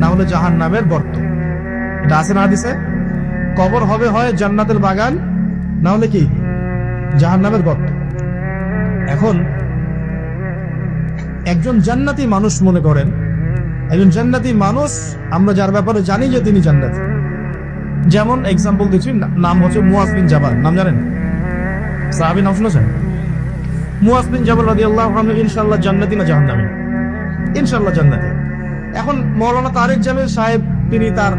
না হলে জাহান নামের গর্ত। এটা আছে না হাদিসে? কবর হবে হয় জান্নাতের বাগান, না হলে কি? জাহান নামের গর্ত। এখন একজন জান্নাতি মানুষ মনে করেন, একজন জান্নাতি মানুষ, আমরা যার ব্যাপারে জানি যে তিনি জান্নাতি। যেমন এক্সাম্পল দিচ্ছি নাম হচ্ছে মুয়াজ বিন জাবাল। নাম জানেন? সাহাবি নাম শুনেছেন? মুয়াজ বিন জাবাল রাদিয়াল্লাহু আনহু, ইনশাআল্লাহ জান্নাতি না জাহান্নামী? ইনশাআল্লাহ জান্নাতি। এখন মৌলানা তারেক জামিল সাহেব, তিনি তার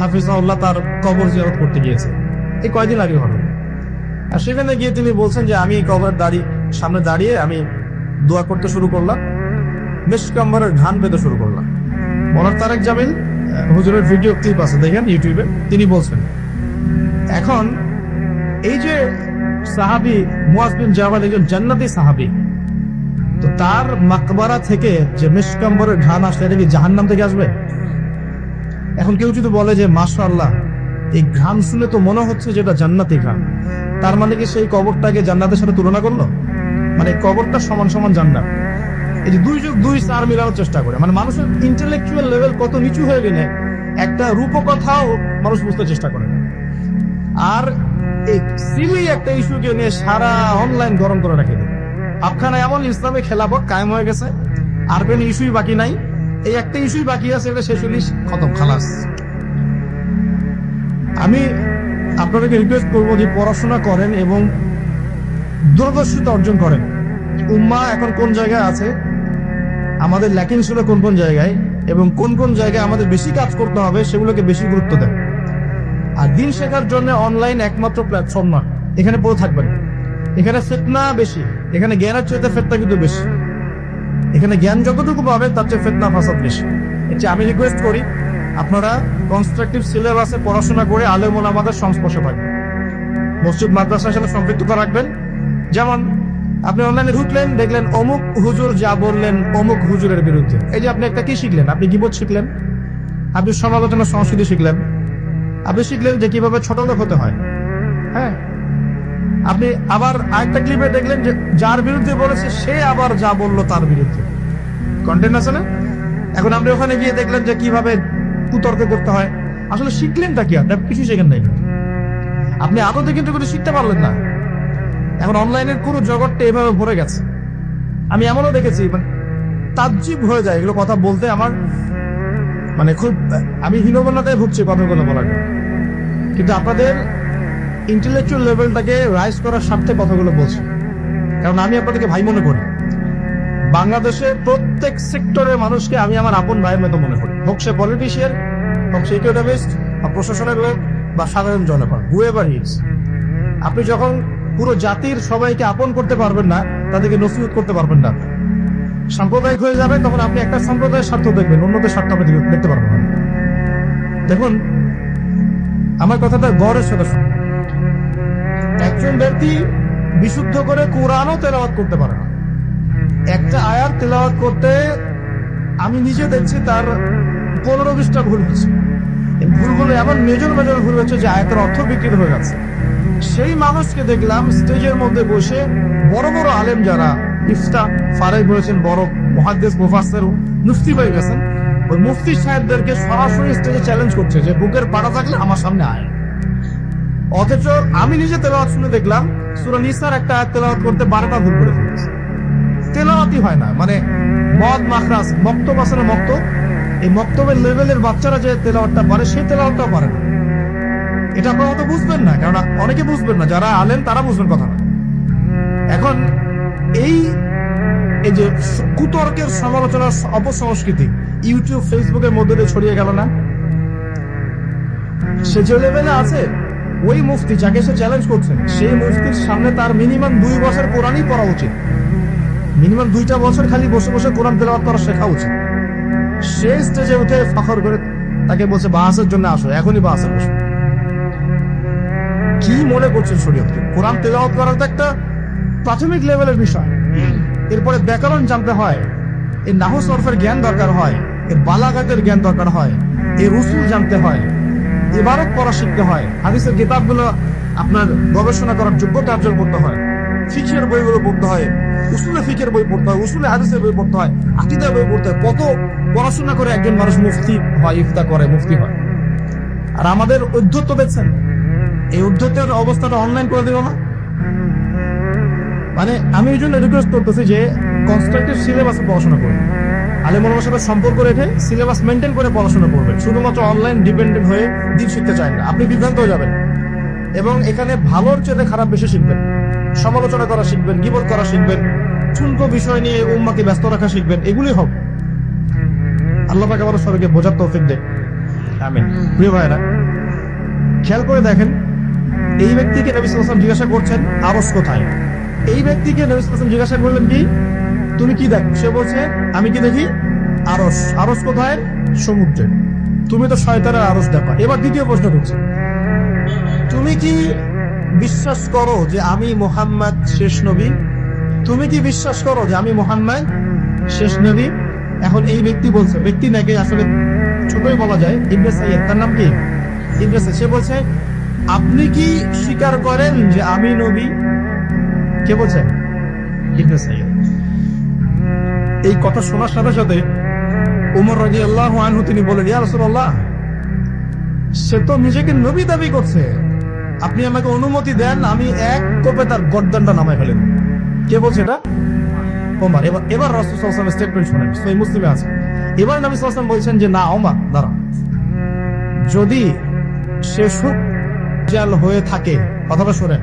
হাফিজাউল্লাহ তার কবর জিয়ারত করতে গিয়েছে। এই কয়দিন আগে হলো আর সেখানে গিয়ে তিনি বলছেন যে, আমি এই কবরের দাঁড়িয়ে সামনে দাঁড়িয়ে আমি দোয়া করতে শুরু করলাম। মেশকাম্বরের ঘান পেতে শুরু করলাম। মৌলানা তারেক জামিল হুজুরের ভিডিও ক্লিপ আছে, দেখেন ইউটিউবে। তিনি বলছেন, এখন এই যে সাহাবি মুয়াজ বিন জাবাল একজন জান্নাতি সাহাবি তো তার মাকবারা থেকে যে মেশকাম্বরের ঘান আসলে এটা কি জাহান্নাম থেকে আসবে? এখন কেউ যদি বলে যে, মাশাআল্লাহ, এই ঘাম শুনে তো মনে হচ্ছে যেটা জান্নাতি ঘাম তার মানে কি সেই কবরটাকে জান্নাতের সাথে তুলনা করল? মানে কবরটা সমান সমান জান্নাত। এই যে দুই যুগ, দুই চার মিলানোর চেষ্টা করে। মানে মানুষের ইন্টেলেকচুয়াল লেভেল কত নিচু হয়ে গেলে একটা রূপকথাও মানুষ বুঝতে চেষ্টা করে আর এই সিলি একটা ইস্যুকে নিয়ে সারা অনলাইন গরম করে রেখে আপনারা এমন ইসলামে খেলাফত কায়েম হয়ে গেছে, আর কোনো ইস্যুই বাকি নাই। এই একটা ইস্যুই বাকি আছে, এটা শেষ হলিস খতম, খালাস। আমি আপনাদেরকে রিকোয়েস্ট করব যে পড়াশোনা করেন এবং দূরদর্শিতা অর্জন করেন। উম্মা এখন কোন জায়গায় আছে? আমাদের ল্যাকিং ছিল কোন কোন জায়গায়? এবং কোন কোন জায়গায় আমাদের বেশি কাজ করতে হবে, সেগুলোকে বেশি গুরুত্ব দেন। আর দিন শেখার জন্য অনলাইন একমাত্র প্ল্যাটফর্ম না এখানে পড়ে থাকবেন। এখানে ফেতনা বেশি, এখানে জ্ঞানের চাইতে ফেতনা কিন্তু বেশি। এখানে জ্ঞান যতটুকু পাবেন, তার চেয়ে ফেতনা, ফাসাদ বেশি। এর আমি রিকোয়েস্ট করি, আপনারা কনস্ট্রাকটিভ সিলেবাসে পড়াশোনা করে আলেমন আমাদের সংস্পর্শে থাকবেন। মসজিদ, মাদ্রাসার সাথে সম্পৃক্ততা রাখবেন। যেমন, আপনি অনলাইনে ঢুকলেন, দেখলেন অমুক হুজুর যা বললেন অমুক হুজুরের বিরুদ্ধে। এই যে আপনি একটা কি শিখলেন? আপনি গিবত শিখলেন, আপনি সমালোচনা সংস্কৃতি শিখলেন। আপনি শিখলেন যে কীভাবে ছোট লোক হতে হয়। হ্যাঁ? আপনি আবার আরেকটা ক্লিপে দেখলেন যে যার বিরুদ্ধে বলেছে, সে আবার যা বলল তার বিরুদ্ধে। কন্টেন্ট আছে না? এখন আপনি ওখানে গিয়ে দেখলেন যে কীভাবে কুতর্ক করতে হয়। আসলে শিখলেন শিখলেনটা কি আপনি কিছু শেখেন নাই। আপনি আদতে কিন্তু কিছু শিখতে পারলেন না। এখন অনলাইনের পুরো জগৎটা এভাবে ভরে গেছে। আমি এমনও দেখেছি মানে তাজ্জিব হয়ে যায় এগুলো কথা বলতে আমার। মানে খুব, আমি হীনবন্যাতায় ভুগছি কথাগুলো বলার কিন্তু আপনাদের ইন্টেলেকচুয়াল লেভেলটাকে রাইজ করার স্বার্থে কথাগুলো বলছি। কারণ আমি আপনাদেরকে ভাই মনে করি বাংলাদেশের প্রত্যেক সেক্টরের মানুষকে আমি আমার আপন ভাইয়ের মতো মনে করি। হোক সে পলিটিশিয়ান হোক সে ইকোনমিস্ট বা প্রশাসনের লোক, বা সাধারণ জনগণ হুয়েভার হিজ আপনি যখন পুরো জাতির সবাইকে আপন করতে পারবেন না, তাদেরকে নসিহত করতে পারবেন না। সাম্প্রদায়িক হয়ে যাবে, তখন আপনি একটা সম্প্রদায়ের স্বার্থ দেখবেন, অন্যদের স্বার্থ আপনি দেখতে- পারবেন দেখুন, আমার কথাটা গড়ের সাথে। একজন ব্যক্তি বিশুদ্ধ করে কোরআনও তেলাওয়াত করতে পারে না। একটা আয়াত তেলাওয়াত করতে আমি নিজে দেখছি তার পনেরো বিশটা ভুল এই ভুলগুলো এমন মেজর মেজর ভুল হচ্ছে যে আয়াতের অর্থ বিকৃত হয়ে গেছে। সেই মানুষকে দেখলাম স্টেজের মধ্যে বসে বড় বড় আলেম যারা ইফতা ফারাই বলেছেন, বড় মহাদ্দেশ মুফাসের মুফতি হয়ে গেছেন। ওই মুফতি সাহেবদেরকে সরাসরি স্টেজে চ্যালেঞ্জ করছে যে বুকের পাড়া থাকলে আমার সামনে আয়। অথচ আমি নিজে তেলাওয়াত শুনে দেখলাম, সুরা নিসার একটা আয়াত তেলাওয়াত করতে বারোটা ভুল করে ফেলেছে তেলাওয়াতই হয় না মানে মদ মাখরাস মক্তব আছে না মক্তব? এই মক্তবের লেভেলের বাচ্চারা যে তেলাওয়াতটা পারে সেই তেলাওয়াতটাও পারে না। এটা আপনারা হয়তো বুঝবেন না কারণ অনেকে বুঝবেন না, যারা আলেন তারা বুঝবেন কথা না। এখন এই এই যে কুতর্কের সমালোচনার অপসংস্কৃতি, ইউটিউব ফেসবুকের মধ্যে দিয়ে ছড়িয়ে গেল না? সে যে লেভেলে আছে ওই মুফতি যাকে সে চ্যালেঞ্জ করছে সেই মুফতির সামনে তার মিনিমাম দুই বছর কোরআনই পড়া উচিত। মিনিমাম দুইটা বছর খালি বসে বসে কোরআন তেলাওয়াত করা শেখা উচিত। সে স্টেজে উঠে ফখর করে তাকে বলছে বাহাসের জন্য আসো, এখনই বাহাসে বসো। কি মনে করছেন শরীয়তকে? কোরআন তেলাওয়াত করার তো একটা প্রাথমিক লেভেলের বিষয়। এরপরে ব্যাকরণ জানতে হয়, এর নাহ সরফের জ্ঞান দরকার হয়, এর বালাগাতের জ্ঞান দরকার হয়, এর রসুল জানতে হয়। ইবারত পড়া শিখতে হয়। হাদিসের কিতাবগুলো আপনার গবেষণা করার যোগ্যতা অর্জন করতে হয়। ফিকিরের বইগুলো পড়তে হয়, উসুলে ফিকের বই পড়তে হয়, উসুলে হাদিসের বই পড়তে হয়, আকিদার বই পড়তে হয়। কত পড়াশোনা করে একজন মানুষ মুফতি হয়, ইফতা করে, মুফতি হয়। আর আমাদের উদ্ধত্ত দেখছেন? এই উদ্ধতের অবস্থাটা অনলাইন করে দিল না? মানে আমি এই জন্য রিকোয়েস্ট করতেছি যে কনস্ট্রাক্টেড সিলেবাসে পড়াশোনা করবে আলেমুলের সাথে সম্পর্ক রেখে সিলেবাস মেনটেন করে পড়াশোনা করবে শুধুমাত্র অনলাইন ডিপেন্ডেন্ট হয়ে দিন শিখতে না। আপনি বিভ্রান্ত হয়ে যাবেন। এবং এখানে ভালোর চেয়ে খারাপ বেশি শিখবেন। সমালোচনা করা শিখবেন, গিবত করা শিখবেন চুনকো বিষয় নিয়ে উম্মাকে ব্যস্ত রাখা শিখবেন এগুলি হবে আল্লাহ পাকে আবার সবাইকে বোঝার তৌফিক দেয় আমিন। প্রিয় ভাইরা খেয়াল করে দেখেন, এই ব্যক্তিকে নবী সাল্লাল্লাহু জিজ্ঞাসা করছেন, আরস কোথায়? এই ব্যক্তিকে নবী সাল্লাল্লাহু জিজ্ঞাসা করলেন কি? তুমি কি দেখো সে বলছে, আমি কি দেখি? আরস। আরস কোথায়? সমুদ্রে। তুমি তো শয়তানের আরস দেখো। এবার দ্বিতীয় প্রশ্ন করছি। তুমি কি বিশ্বাস করো যে আমি মোহাম্মদ শেষ নবী? তুমি কি বিশ্বাস করো যে আমি মোহাম্মদ শেষ নবী? এখন এই ব্যক্তি বলছে, ব্যক্তি নাকি আসলে ছোটই বলা যায় সাইয়দ তার নাম কি? সাইয়দ সে বলছে, আপনি কি স্বীকার করেন যে আমি নবী? কে বলছে? সাইয়দ এই কথা শোনার সাথে সাথে উমর রাদিয়াল্লাহু আনহু তিনি বলেন, ইয়া রাসূলুল্লাহ, সে তো নিজেকে নবী দাবি করছে। আপনি আমাকে অনুমতি দেন, আমি এক কোপে তার গর্দানটা নামায় ফেলেন। কে বলছে এটা? ওমর। এবার এবার রাসূল স্টেটমেন্ট শুনেন। সহিহ মুসলিমে আছে। এবার নবী আলাইহি বলছেন যে, না, ওমর দাঁড়া যদি সে সুখ জাল হয়ে থাকে কথাটা শোনেন।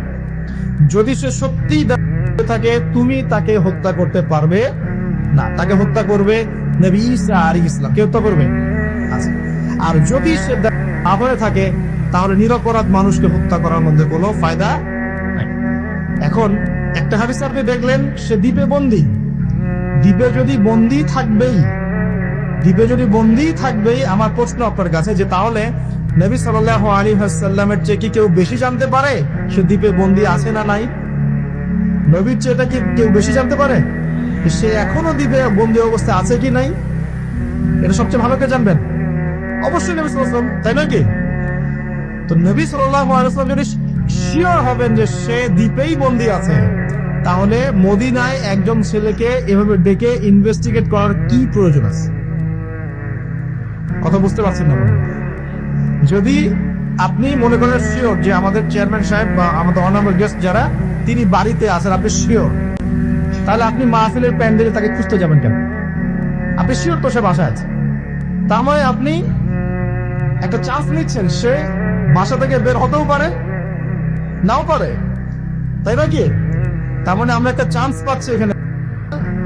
যদি সে সত্যি থাকে, তুমি তাকে হত্যা করতে পারবে না, তাকে হত্যা করবে ইসলাম কে হত্যা করবে? আর যদি সে থাকে, তাহলে নিরপরাধ মানুষকে হত্যা করার মধ্যে কোনো ফায়দা এখন একটা হাদিস আপনি দেখলেন, সে দ্বীপে বন্দী। দ্বীপে যদি বন্দী থাকবেই, দ্বীপে যদি বন্দী থাকবেই, আমার প্রশ্ন আপনার কাছে যে তাহলে নবী সাল্লাহ আলী হাসাল্লামের চেয়ে কি কেউ বেশি জানতে পারে, সে দ্বীপে বন্দী আছে না নাই? নবীর চেয়ে এটা কি কেউ বেশি জানতে পারে? সে এখনও দ্বীপে বন্দী অবস্থায় আছে কি নাই? এটা সবচেয়ে ভালো কে জানবেন? অবশ্যই নবী সাল্লাম তাই নয় কি? তো নবী সাল্লাম যদি শিওর হবেন যে সে দ্বীপেই বন্দী আছে, তাহলে মদিনায় একজন ছেলেকে এভাবে ডেকে ইনভেস্টিগেট করার কি প্রয়োজন আছে? কথা বুঝতে পারছেন না যদি আপনি মনে করেন শিওর যে আমাদের চেয়ারম্যান সাহেব বা আমাদের অনারেবল গেস্ট যারা, তিনি বাড়িতে আছেন, আপনি শিওর। তাহলে আপনি মাহফিলের প্যান্ডেলে তাকে খুঁজতে যাবেন কেন? আপনি শিওর তো সে বাসায় আছে? তার মানে আপনি একটা চান্স নিচ্ছেন, সে বাসা থেকে বের হতেও পারে, নাও পারে। তাই না কি? তার মানে আমরা একটা চান্স পাচ্ছি এখানে।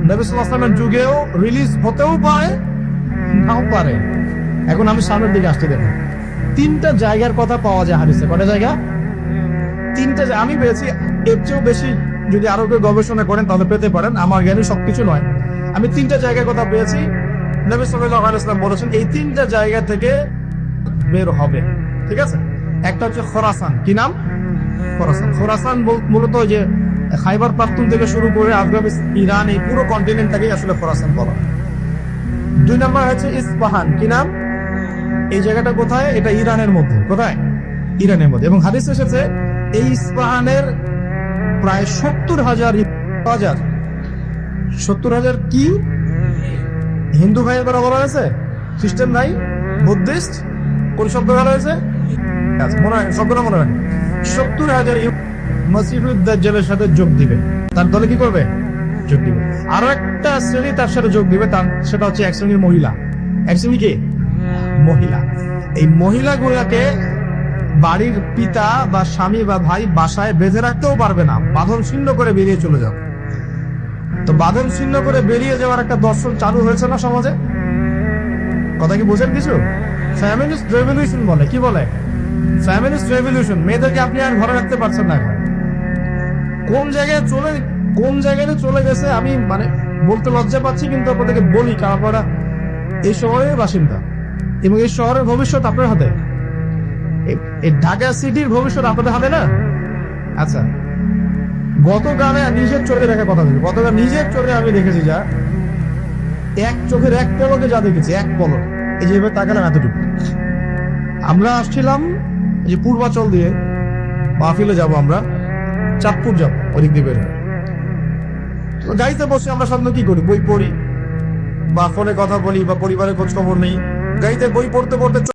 নবী সাল্লাল্লাহু যুগেও রিলিজ হতেও পারে, নাও পারে। এখন আমি সামনের দিকে আসতে দেখুন। তিনটা জায়গার কথা পাওয়া যায় হাদিসে। কটা জায়গা? তিনটা আমি পেয়েছি, এর চেয়েও বেশি যদি আরও কেউ গবেষণা করেন, তাহলে পেতে পারেন। আমার জ্ঞানী সবকিছু নয়। আমি তিনটা জায়গার কথা পেয়েছি। নবী ওয়াসাল্লাম বলেছেন, এই তিনটা জায়গা থেকে বের হবে। ঠিক আছে? একটা হচ্ছে খোরাসান। কি নাম? খোরাসান। খোরাসান মূলত যে খাইবার পাখতুন থেকে শুরু করে আফগানিস্তান ইরান, এই পুরো কন্টিনেন্টটাকেই আসলে খোরাসান বলা দুই নম্বর হচ্ছে ইস্পাহান। কি নাম? এই জায়গাটা কোথায়? এটা ইরানের মধ্যে। কোথায়? ইরানের মধ্যে। এবং হাদিস এসেছে, এই ইস্পাহানের প্রায় সত্তর হাজার হাজার সত্তর হাজার কি? হিন্দু ভাইয়ের দ্বারা বলা হয়েছে? খ্রিস্টান নাই বুদ্ধিস্ট? কোন শব্দ বলা হয়েছে? মনে হয় শব্দটা মনে হয় সত্তর হাজার মসিদুদ্দাজ্জালের সাথে যোগ দিবে। তার দলে কি করবে? যোগ দিবে। আরও একটা শ্রেণি তার সাথে যোগ দিবে, তার সেটা হচ্ছে এক শ্রেণির মহিলা। এক শ্রেণি কি? মহিলা। এই মহিলাগুলোকে বাড়ির পিতা বা স্বামী বা ভাই বাসায় বেঁধে রাখতেও পারবে না। বাঁধন ছিন্ন করে বেরিয়ে চলে যাও। তো বাঁধন ছিন্ন করে বেরিয়ে যাওয়ার একটা দর্শন চালু হয়েছে না সমাজে? কথা কি বোঝেন কিছু? ফ্যামিলিস্ট রেভলিউশন বলে, কি বলে? ফ্যামিলিস্ট রেভলিউশন মেয়েদেরকে আপনি আর ঘরে রাখতে পারছেন না এখন। কোন জায়গায় চলে, কোন জায়গায় চলে গেছে, আমি মানে বলতে লজ্জা পাচ্ছি, কিন্তু আপনাদেরকে বলি, কারণ আপনারা এই শহরের বাসিন্দা। এবং এই শহরের ভবিষ্যৎ আপনার হাতে। ঢাকা সিটির ভবিষ্যৎ আপনাদের হাতে না? আচ্ছা। নিজের চোখে কথা বলি নিজের চোখে আমি দেখেছি যা। এক চোখের এক পলকে যা দেখেছি, এক পলক। এই যে এবার তাকালাম এতটুকু। আমরা আসছিলাম যে পূর্বাচল দিয়ে। মাহফিলে যাব আমরা। চাঁদপুর যাব ওদিক দিয়ে গাড়িতে বসে আমরা সাধারণত কি করি? বই পড়ি বা ফোনে কথা বলি বা পরিবারের খোঁজ খবর নেই। গাড়িতে বই পড়তে পড়তে